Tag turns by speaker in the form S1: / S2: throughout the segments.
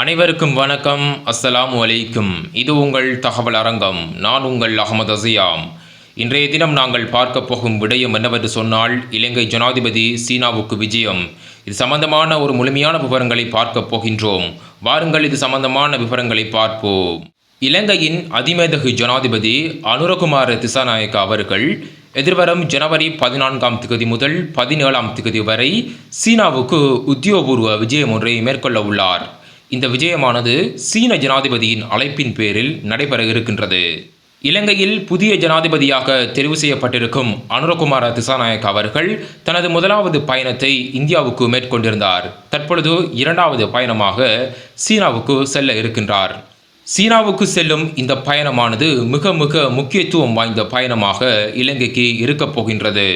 S1: அனைவருக்கும் வணக்கம். அஸ்ஸலாமு அலைக்கும். இது உங்கள் தகவல் அரங்கம். நான் உங்கள் அகமது அசியாம். இன்றைய தினம் நாங்கள் பார்க்க போகும் விடயம் என்னவென்று சொன்னால் இலங்கை ஜனாதிபதி சீனாவுக்கு விஜயம். இது சம்பந்தமான ஒரு முழுமையான விவரங்களை பார்க்க போகின்றோம். வாருங்கள் இது சம்பந்தமான விவரங்களை பார்ப்போம். இலங்கையின் அதிமேதகு ஜனாதிபதி அனுரகுமார திசாநாயக்கா அவர்கள் எதிர்வரும் ஜனவரி பதினான்காம் திகதி முதல் பதினேழாம் திகதி வரை சீனாவுக்கு உத்தியோகபூர்வ விஜயம் ஒன்றை மேற்கொள்ள உள்ளார். இந்த விஜயமானது சீன ஜனாதிபதியின் அழைப்பின் பேரில் நடைபெற இருக்கின்றது இலங்கையில் புதிய ஜனாதிபதியாக தெரிவு செய்யப்பட்டிருக்கும் அனுரகுமார திசாநாயக் அவர்கள் தனது முதலாவது பயணத்தை இந்தியாவுக்கு மேற்கொண்டிருந்தார். தற்பொழுது இரண்டாவது பயணமாக சீனாவுக்கு செல்ல இருக்கின்றார். சீனாவுக்கு செல்லும் இந்த பயணமானது மிக மிக முக்கியத்துவம் வாய்ந்த பயணமாக இலங்கைக்கு இருக்கப் போகின்றது.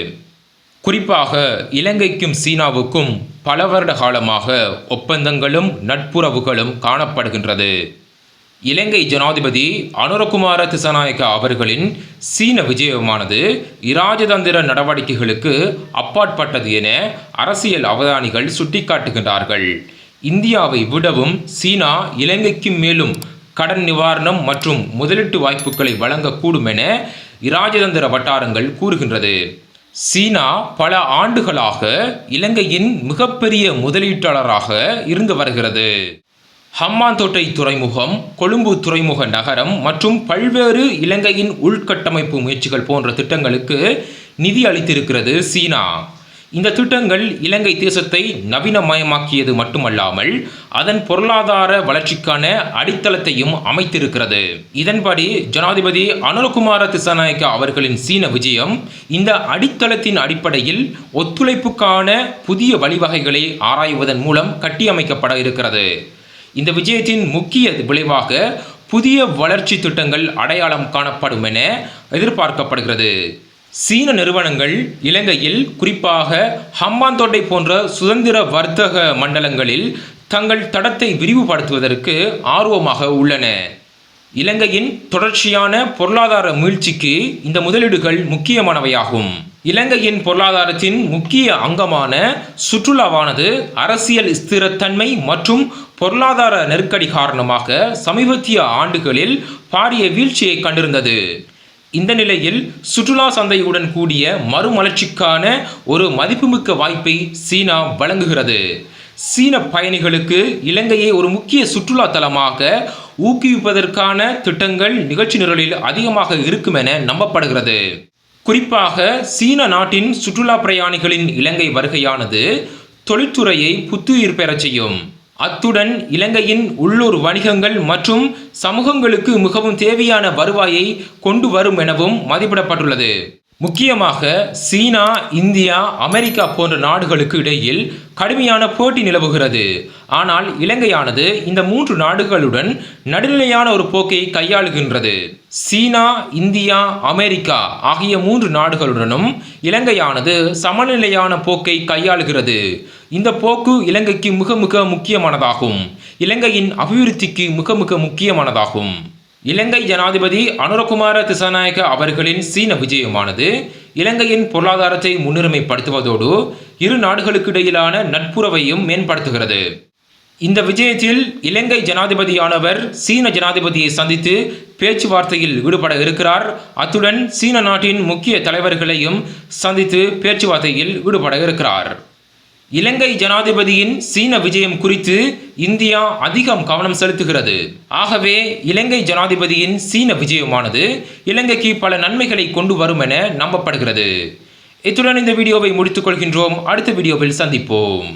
S1: குறிப்பாக இலங்கைக்கும் சீனாவுக்கும் பல வருட காலமாக ஒப்பந்தங்களும் நட்புறவுகளும் காணப்படுகின்றது. இலங்கை ஜனாதிபதி அனுரகுமார திசாநாயக்க அவர்களின் சீன விஜயமானது இராஜதந்திர நடவடிக்கைகளுக்கு அப்பாற்பட்டது என அரசியல் அவதானிகள் சுட்டிக்காட்டுகின்றார்கள். இந்தியாவை விடவும் சீனா இலங்கைக்கு மேலும் கடன் நிவாரணம் மற்றும் முதலீட்டு வாய்ப்புகளை வழங்கக்கூடும் என இராஜதந்திர வட்டாரங்கள் கூறுகின்றது. சீனா பல ஆண்டுகளாக இலங்கையின் மிகப்பெரிய முதலீட்டாளராக இருந்து வருகிறது. ஹம்மாந்தோட்டை துறைமுகம் கொழும்பு துறைமுக நகரம் மற்றும் பல்வேறு இலங்கையின் உள்கட்டமைப்பு முயற்சிகள் போன்ற திட்டங்களுக்கு நிதி அளித்திருக்கிறது சீனா. இந்த திட்டங்கள் இலங்கை தேசத்தை நவீனமயமாக்கியது மட்டுமல்லாமல் அதன் பொருளாதார வளர்ச்சிக்கான அடித்தளத்தையும் அமைத்திருக்கிறது. இதன்படி ஜனாதிபதி அனுரகுமார திசாநாயக்க அவர்களின் சீன விஜயம் இந்த அடித்தளத்தின் அடிப்படையில் ஒத்துழைப்புக்கான புதிய வழிவகைகளை ஆராய்வதன் மூலம் கட்டியமைக்கப்பட இருக்கிறது. இந்த விஜயத்தின் முக்கிய விளைவாக புதிய வளர்ச்சி திட்டங்கள் அடையாளம் காணப்படும் என எதிர்பார்க்கப்படுகிறது. சீன நிறுவனங்கள் இலங்கையில் குறிப்பாக ஹம்பாந்தோட்டை போன்ற சுதந்திர வர்த்தக மண்டலங்களில் தங்கள் தடத்தை விரிவுபடுத்துவதற்கு ஆர்வமாக உள்ளன. இலங்கையின் தொடர்ச்சியான பொருளாதார மீழ்ச்சிக்கு இந்த முதலீடுகள் முக்கியமானவையாகும். இலங்கையின் பொருளாதாரத்தின் முக்கிய அங்கமான சுற்றுலாவானது அரசியல் ஸ்திரத்தன்மை மற்றும் பொருளாதார நெருக்கடி காரணமாக சமீபத்திய ஆண்டுகளில் பாரிய வீழ்ச்சியை கண்டிருந்தது. இந்த நிலையில் சுற்றுலா சந்தையுடன் கூடிய மறுமலர்ச்சிக்கான ஒரு மதிப்புமிக்க வாய்ப்பை சீனா வழங்குகிறது. சீன பயணிகளுக்கு இலங்கையை ஒரு முக்கிய சுற்றுலா தலமாக ஊக்குவிப்பதற்கான திட்டங்கள் நிகழ்ச்சி நிரலில் அதிகமாக இருக்கும் என நம்பப்படுகிறது. குறிப்பாக சீன நாட்டின் சுற்றுலா பிரயாணிகளின் இலங்கை வருகையானது தொழில்துறையை புத்துயிர் பெறச் செய்யும். அத்துடன் இலங்கையின் உள்ளூர் வணிகங்கள் மற்றும் சமூகங்களுக்கு மிகவும் தேவையான வருவாயை கொண்டு வரும் எனவும் மதிப்பிடப்பட்டுள்ளது. முக்கியமாக சீனா இந்தியா அமெரிக்கா போன்ற நாடுகளுக்கு இடையில் கடுமையான போட்டி நிலவுகிறது. ஆனால் இலங்கையானது இந்த மூன்று நாடுகளுடன் நடுநிலையான ஒரு போக்கை கையாளுகின்றது. சீனா இந்தியா அமெரிக்கா ஆகிய மூன்று நாடுகளுடனும் இலங்கையானது சமநிலையான போக்கை கையாளுகிறது. இந்த போக்கு இலங்கைக்கு மிக மிக முக்கியமானதாகும். இலங்கையின் அபிவிருத்திக்கு மிக மிக முக்கியமானதாகும். இலங்கை ஜனாதிபதி அனுரகுமார திசாநாயக்க அவர்களின் சீன விஜயமானது இலங்கையின் பொருளாதாரத்தை முன்னுரிமைப்படுத்துவதோடு இரு நாடுகளுக்கு இடையிலான நட்புறவையும் மேம்படுத்துகிறது. இந்த விஜயத்தில் இலங்கை ஜனாதிபதியானவர் சீன ஜனாதிபதியை சந்தித்து பேச்சுவார்த்தையில் ஈடுபட இருக்கிறார். அத்துடன் சீன நாட்டின் முக்கிய தலைவர்களையும் சந்தித்து பேச்சுவார்த்தையில் ஈடுபட இருக்கிறார். இலங்கை ஜனாதிபதியின் சீன விஜயம் குறித்து இந்தியா அதிகம் கவனம் செலுத்துகிறது. ஆகவே இலங்கை ஜனாதிபதியின் சீன விஜயமானது இலங்கைக்கு பல நன்மைகளை கொண்டு வரும் என நம்பப்படுகிறது. இத்துடன் இந்த வீடியோவை முடித்துக் கொள்கின்றோம். அடுத்த வீடியோவில் சந்திப்போம்.